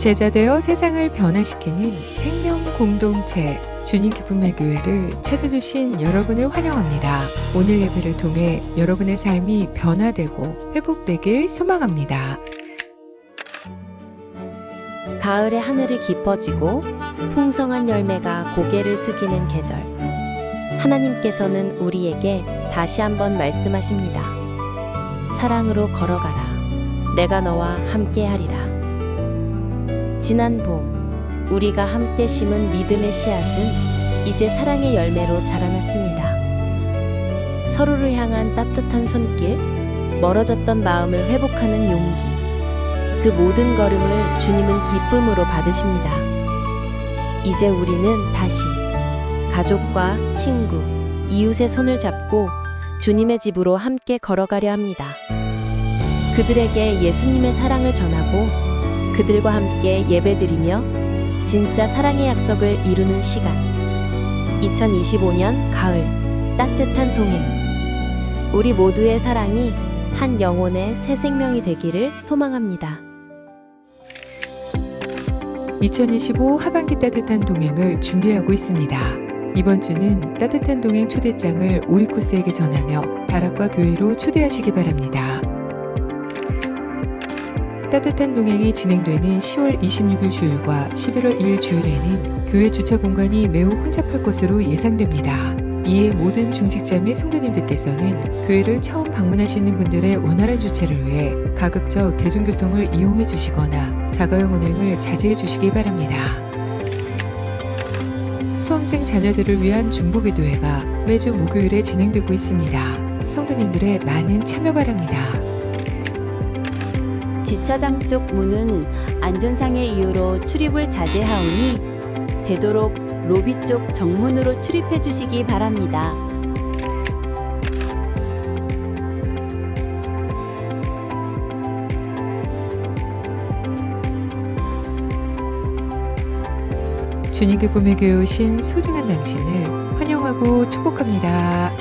제자되어 세상을 변화시키는 생명 공동체 주님 기쁨의 교회를 찾아주신 여러분을 환영합니다. 오늘 예배를 통해 여러분의 삶이 변화되고 회복되길 소망합니다. 가을의 하늘이 깊어지고 풍성한 열매가 고개를 숙이는 계절. 하나님께서는 우리에게 다시 한번 말씀하십니다. 사랑으로 걸어가라. 내가 너와 함께 하리라. 지난 봄, 우리가 함께 심은 믿음의 씨앗은 이제 사랑의 열매로 자라났습니다. 서로를 향한 따뜻한 손길, 멀어졌던 마음을 회복하는 용기. 그 모든 걸음을 주님은 기쁨으로 받으십니다. 이제 우리는 다시 가족과 친구, 이웃의 손을 잡고 주님의 집으로 함께 걸어가려 합니다. 그들에게 예수님의 사랑을 전하고 그들과 함께 예배드리며 진짜 사랑의 약속을 이루는 시간. 2025년 가을 따뜻한 동행. 우리 모두의 사랑이 한 영혼의 새 생명이 되기를 소망합니다. 2025 하반기 따뜻한 동행을 준비하고 있습니다. 이번 주는 따뜻한 동행 초대장을 오리쿠스에게 전하며 다락과 교회로 초대하시기 바랍니다. 따뜻한 동행이 진행되는 10월 26일 주일과 11월 2일 주일에는 교회 주차 공간이 매우 혼잡할 것으로 예상됩니다. 이에 모든 중직자 및 성도님들께서는 교회를 처음 방문하시는 분들의 원활한 주차를 위해 가급적 대중교통을 이용해 주시거나 자가용 운행을 자제해 주시기 바랍니다. 수험생 자녀들을 위한 중보기도회가 매주 목요일에 진행되고 있습니다. 성도님들의 많은 참여 바랍니다. 지차장 쪽 문은 안전상의 이유로 출입을 자제하오니 되도록 로비 쪽 정문으로 출입해 주시기 바랍니다. 주님께 봄에 교회 오신 소중한 당신을 환영하고 축복합니다.